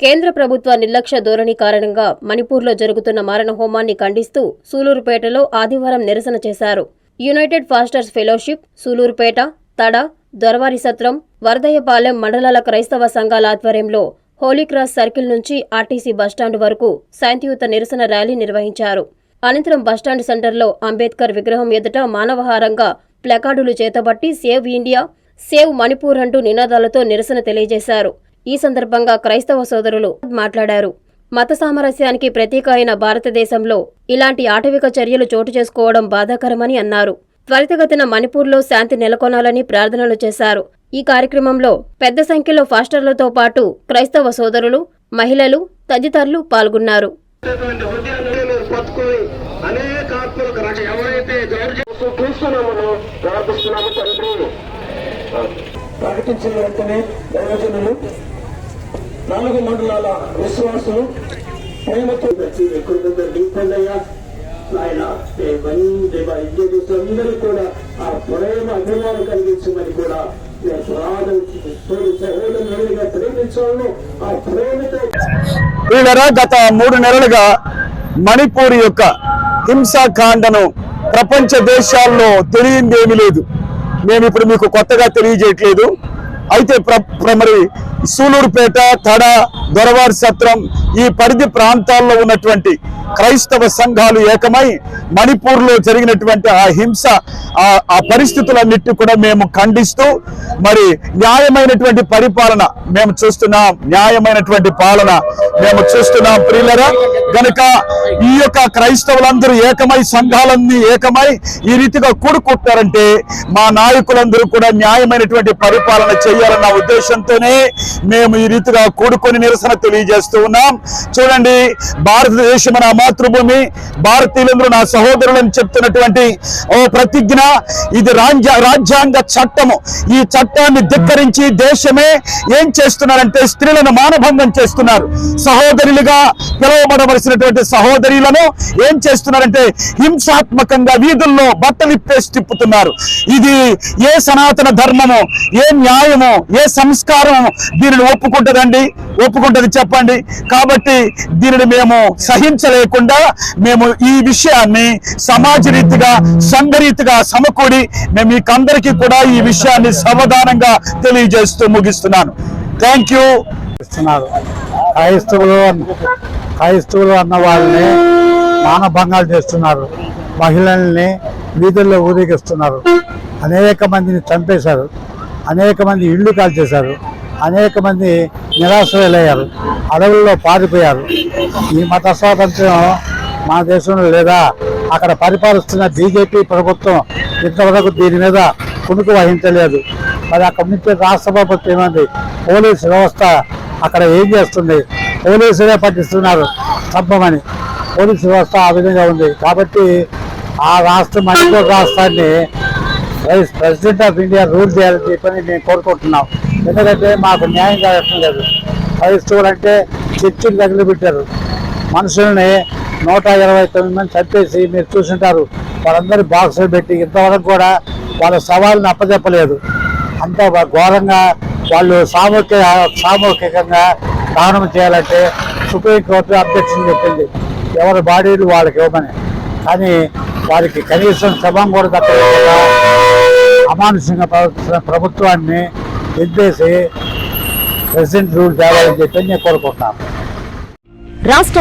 కేంద్ర ప్రభుత్వ నిర్లక్ష్య ధోరణి కారణంగా మణిపూర్లో జరుగుతున్న మారణ హోమాన్ని ఖండిస్తూ సూలూరుపేటలో ఆదివారం నిరసన చేశారు. United pastors fellowship Sullurpeta Tada Doravari Satram Varadaiahpalem మండలాల క్రైస్తవ సంఘాల ఆధ్వర్యంలో హోలీక్రాస్ సర్కిల్ నుంచి ఆర్టీసీ బస్టాండ్ వరకు శాంతియుత నిరసన ర్యాలీ నిర్వహించారు. అనంతరం బస్టాండ్ సెంటర్లో అంబేద్కర్ విగ్రహం ఎదుట మానవహారంగా ప్లకార్డులు చేతబట్టి సేవ్ ఇండియా సేవ్ మణిపూర్ అంటూ నినాదాలతో నిరసన తెలియజేశారు. ఈ సందర్భంగా క్రైస్తవ సోదరులు మాట్లాడారు. మత సామరస్యానికి ప్రతీక అయిన భారతదేశంలో ఇలాంటి ఆటవిక చర్యలు చోటు చేసుకోవడం బాధాకరమని అన్నారు. త్వరితగతిన మణిపూర్లో శాంతి నెలకొనాలని ప్రార్థనలు చేశారు. ఈ కార్యక్రమంలో పెద్ద సంఖ్యలో ఫాస్టర్లతో పాటు క్రైస్తవ సోదరులు మహిళలు తదితరులు పాల్గొన్నారు. ప్రకటించిన వెంటనే దైవజనులు నాలుగు మండలాల విశ్వాసులు ప్రేమతో వచ్చి ఎక్కువ ఆయన ఇంజనీర్స్ అందరూ కూడా ఆ ప్రేమ అభిమానం కలిగించమని కూడా నేను సహోదరులుగా ప్రేమించాలను ఆ ప్రేమతో వీళ్ళరా గత మూడు నెలలుగా మణిపూర్ యొక్క హింసాకాండను ప్రపంచ దేశాల్లో తెలియంది ఏమీ లేదు. మేము ఇప్పుడు మీకు కొత్తగా తెలియజేయట్లేదు. అయితే మరి సూలూరుపేట తడ దొరవారి సత్రం ఈ పరిధి ప్రాంతాల్లో ఉన్నటువంటి క్రైస్తవ సంఘాలు ఏకమై మణిపూర్లో జరిగినటువంటి ఆ హింస ఆ పరిస్థితులన్నిటి కూడా మేము ఖండిస్తూ మరి న్యాయమైనటువంటి పరిపాలన మేము చూస్తున్నాం. న్యాయమైనటువంటి పాలన మేము చూస్తున్నాం ప్రియులరా. గనుక ఈ యొక్క క్రైస్తవులందరూ ఏకమై సంఘాలన్నీ ఏకమై ఈ రీతిగా కూడుకుంటారంటే మా నాయకులందరూ కూడా న్యాయమైనటువంటి పరిపాలన చేయాలన్న ఉద్దేశంతోనే మేము ఈ రీతిగా కూడుకొని నిరసన తెలియజేస్తూ ఉన్నాం. చూడండి భారతదేశం నా మాతృభూమి భారతీయులందరూ నా సహోదరులను చెప్తున్నటువంటి ఓ ప్రతిజ్ఞ ఇది రాజ్య రాజ్యాంగ చట్టము. ఈ చట్టాన్ని ధిక్కరించి దేశమే ఏం చేస్తున్నారంటే స్త్రీలను మానభంగం చేస్తున్నారు. సహోదరులుగా పిలువబడవలసినటువంటి సహోదరులను ఏం చేస్తున్నారంటే హింసాత్మకంగా వీధుల్లో బట్టలిప్పేసి తిప్పుతున్నారు. ఇది ఏ సనాతన ధర్మము ఏ న్యాయము ఏ సంస్కారము దీనిని ఒప్పుకుంటుందండి? ఒప్పుకుంటుంది చెప్పండి. కాబట్టి దీనిని మేము సహించలేకుండా మేము ఈ విషయాన్ని సమాజ రీతిగా సంఘరీతిగా సమకూడి మేము మీకందరికీ కూడా ఈ విషయాన్ని సమాధానంగా తెలియజేస్తూ ముగిస్తున్నాను. థ్యాంక్ యూ క్రైస్తవులు క్రైస్తవులు అన్న వాళ్ళని మానభంగాలు చేస్తున్నారు. మహిళల్ని వీధుల్లో ఊరేగిస్తున్నారు. అనేక మందిని చంపేశారు. అనేక మంది ఇళ్ళు కాల్చేశారు. అనేక మంది నిరాశ్రయులయ్యారు అడవుల్లో పారిపోయారు. ఈ మత స్వాతంత్ర్యం మన దేశంలో లేదా అక్కడ పరిపాలిస్తున్న బీజేపీ ప్రభుత్వం ఇంతవరకు దీని మీద కునుకు వహించలేదు. మరి అక్కడ నుంచి రాష్ట్ర ప్రభుత్వం ఏమంది పోలీస్ వ్యవస్థ అక్కడ ఏం చేస్తుంది? పోలీసులే పట్టిస్తున్నారు సభమని పోలీస్ వ్యవస్థ ఆ విధంగా ఉంది. కాబట్టి ఆ రాష్ట్రం మణిపూర్ రాష్ట్రాన్ని ప్రెస్- ప్రెసిడెంట్ ఆఫ్ ఇండియా రూల్ చేయాలని చెప్పని మేము కోరుకుంటున్నాం. ఎందుకంటే మాకు న్యాయం జరగటం లేదు. క్రైస్తవులు అంటే చర్చిలు తగిలిపెట్టారు. మనుషుల్ని నూట ఇరవై తొమ్మిది మంది చంపేసి మీరు చూసింటారు. వాళ్ళందరూ బాక్సులు పెట్టి ఇంతవరకు కూడా వాళ్ళ సవాళ్ళని అప్పచెప్పలేదు అంత ఘోరంగా వాళ్ళు సామూహిక సామూహికంగా దానం చేయాలంటే సుప్రీంకోర్టు అబ్జెక్షన్ చెప్పింది. ఎవరి బాడీలు వాళ్ళకి ఇవ్వమని. కానీ వారికి కనీసం శవం కూడా దక్కలేకుండా అమానుషంగా ప్రవర్తిస్తున్న ప్రభుత్వాన్ని ఎత్తేసి ప్రెసిడెంట్ రూల్ తేవాలని చెప్పి నేను కోరుకుంటున్నాను రాష్ట్ర